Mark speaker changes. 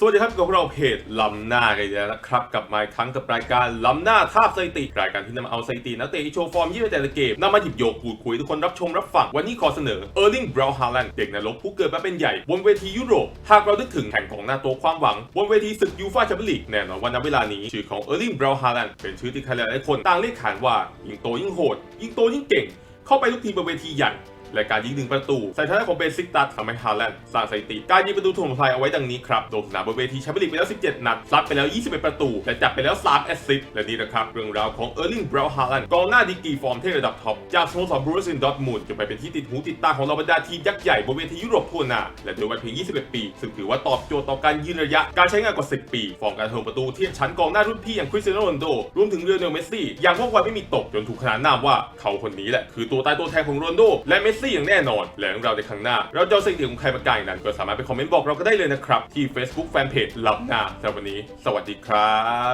Speaker 1: สวัสดีครับกับเราเพจล้ำหน้ากันอีกแล้วนะครับกลับมาอีกครั้งกับรายการล้ำหน้าท่าสถิติ รายการที่นำเอาสถิตินักเตะที่โชว์ฟอร์มยี่สิบแต่ละเกมนำมาหยิบโยกพูดคุยทุกคนรับชมรับฟัง วันนี้ขอเสนอเออร์ลิงบราวฮาแลนด์เด็กนรกผู้เกิดมาเป็นใหญ่ บนเวทียุโรป หากเรานึกถึงแข่งของหน้าตัวความหวัง บนเวทีศึกยูฟ่าแชมเปี้ยนลีกแน่นอนว่าณเวลานี้ชื่อของเออร์ลิงบราวฮาแลนด์เป็นชื่อที่ใครหลายๆคนต่างเรียกขานว่ายิ่งโตยิ่งโหดยิ่งโตยิ่งเก่ง เข้าไปทุกทีบนเวทีใหญ่ และการยิงหนึ่งประตูใส่ทางด้านของเบนซิกตัสทำให้ฮาแลนด์สร้างสถิติ การยิงประตูถ่วงทายเอาไว้ดังนี้ครับลงสนามบนเวทีแชมเปี้ยนลีกไปแล้ว 17 นัดซัดไปแล้ว 21 ประตู และจับไปแล้ว 3 แอสซิสต์และนี่นะครับ เรื่องราวของเออร์ลิงเบราวน์ฮาแลนด์กองหน้าดีกรีฟอร์มเทพระดับท็อป จากสโมสรบรูซินดอทมุนด์จนไปเป็นที่ติดหูติดตาของเหล่าบรรดาทีมยักษ์ใหญ่บนเวทียุโรปทั่วหน้าและโดยวัยเพียง 21 ปี ซึ่งถือว่าตอบโจทย์ต่อการยืนระยะการใช้งานกว่า 10 ปีฟอร์มการถ่วงประตูเทียบชั้นกองหน้ารุ่นพี่อย่างคริสเตียโนโรนโดรวมถึงเรียลเนลเมสซี่อย่างว่องไวไม่มีตกจนถูกขนานนามว่าเขาคนนี้แหละคือตัวตายตัวแทนของโรนโดและเมสซี่อย่างแน่นอน และเรื่องราวในครั้งหน้า เราจะเอาสถิติของใครมากลนั้น ก็สามารถไปคอมเมนต์บอกเราก็ได้เลยนะครับ ที่ Facebook Fanpage ลับหน้าสำหรับวันนี้ สวัสดีครับ